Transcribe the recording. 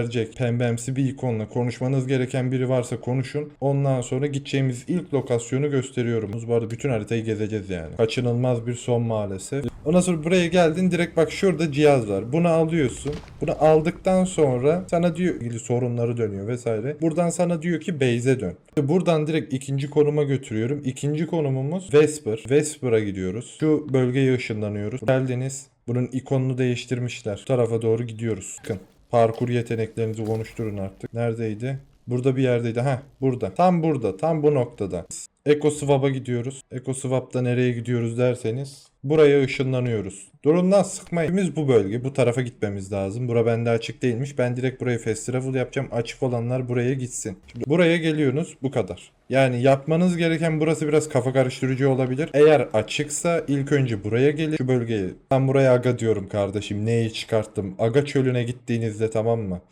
verecek pembemsi bir ikonla konuşmanız gereken biri varsa konuşun. Ondan sonra gideceğimiz ilk lokasyonu gösteriyorum. Bu arada bütün haritayı gezeceğiz yani. Kaçınılmaz bir son maalesef. Ondan sonra buraya geldin direkt bak şurada cihaz var. Bunu alıyorsun. Bunu aldıktan sonra sana diyor ilgili sorunları dönüyor vesaire. Buradan sana diyor ki base'e dön. Buradan direkt ikinci konuma götürüyorum. İkinci konumumuz Vesper. Vesper'a gidiyoruz. Şu bölgeye ışınlanıyoruz. Geldiniz. Bunun ikonunu değiştirmişler. Bu tarafa doğru gidiyoruz. Bakın. Parkur yeteneklerinizi konuşturun artık. Neredeydi? Burada bir yerdeydi. Ha, burada. Tam burada. Tam bu noktada. EcoSwap'a gidiyoruz. EcoSwap'ta nereye gidiyoruz derseniz buraya ışınlanıyoruz. Durumdan sıkmayın. Biz bu bölge. Bu tarafa gitmemiz lazım. Bura bende açık değilmiş. Ben direkt buraya fast travel yapacağım. Açık olanlar buraya gitsin. Şimdi buraya geliyorsunuz. Bu kadar. Yani yapmanız gereken burası biraz kafa karıştırıcı olabilir. Eğer açıksa ilk önce buraya gelin. Şu bölgeye. Ben buraya aga diyorum kardeşim. Neyi çıkarttım? Aga çölüne gittiğinizde tamam mı?